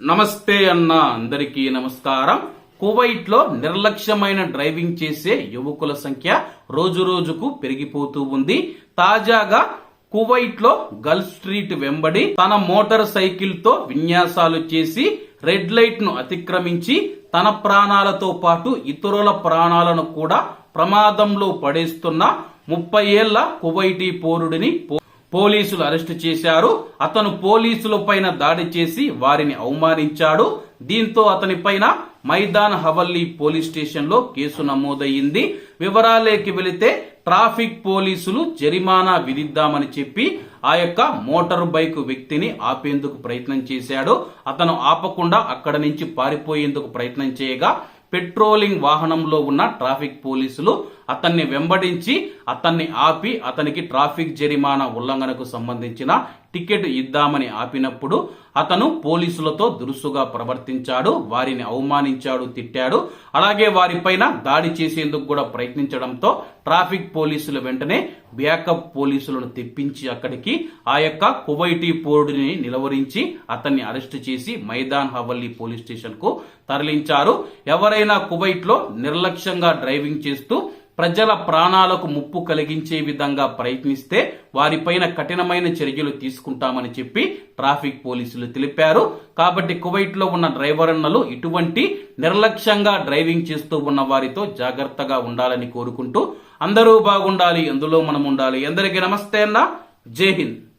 నమస్తే అన్న అందరికీ నమస్కారం. కువైట్లో నిర్లక్ష్యమైన డ్రైవింగ్ చేసే యువకుల సంఖ్య రోజు రోజుకు పెరిగిపోతూ ఉంది. తాజాగా కువైట్లో గల్ఫ్ స్ట్రీట్ వెంబడి తన మోటార్ సైకిల్తో విన్యాసాలు చేసి రెడ్ లైట్ను అతిక్రమించి తన ప్రాణాలతో పాటు ఇతరుల ప్రాణాలను కూడా ప్రమాదంలో పడేస్తున్న ముప్పై ఏళ్ళ కువైటీ పౌరుడిని పోలీసులు అరెస్టు చేశారు. అతను పోలీసుల పైన దాడి చేసి వారిని అవమానించాడు. దీంతో అతనిపైన మైదాన్ హవల్లీ పోలీస్ స్టేషన్లో కేసు నమోదయ్యింది. వివరాలేకి వెళితే ట్రాఫిక్ పోలీసులు జరిమానా విధిద్దామని చెప్పి ఆ యొక్క మోటార్ బైక్ వ్యక్తిని ఆపేందుకు ప్రయత్నం చేశాడు. అతను ఆపకుండా అక్కడ నుంచి పారిపోయేందుకు ప్రయత్నం చేయగా పెట్రోలింగ్ వాహనంలో ఉన్న ట్రాఫిక్ పోలీసులు అతన్ని వెంబడించి అతన్ని ఆపి అతనికి ట్రాఫిక్ జరిమానా ఉల్లంఘనకు సంబంధించిన టికెట్ ఇద్దామని ఆపినప్పుడు అతను పోలీసులతో దురుసుగా ప్రవర్తించాడు వారిని అవమానించాడు తిట్టాడు. అలాగే వారిపైన దాడి చేసేందుకు కూడా ప్రయత్నించడంతో ట్రాఫిక్ పోలీసులు వెంటనే బ్యాకప్ పోలీసులను తెప్పించి అక్కడికి ఆ యొక్క కువైటీ పోరుడిని నిలవరించి అతన్ని అరెస్టు చేసి మైదాన్ హవల్లీ పోలీస్ స్టేషన్కు తరలించారు. ఎవరైనా కువైట్లో నిర్లక్ష్యంగా డ్రైవింగ్ చేస్తూ ప్రజల ప్రాణాలకు ముప్పు కలిగించే విధంగా ప్రయత్నిస్తే వారిపైన కఠినమైన చర్యలు తీసుకుంటామని చెప్పి ట్రాఫిక్ పోలీసులు తెలిపారు. కాబట్టి కువైట్లో ఉన్న డ్రైవర్ అన్నలు ఇటువంటి నిర్లక్ష్యంగా డ్రైవింగ్ చేస్తూ ఉన్న వారితో జాగ్రత్తగా ఉండాలని కోరుకుంటూ అందరూ బాగుండాలి అందులో మనం ఉండాలి. అందరికీ నమస్తే అన్న. జై హింద్.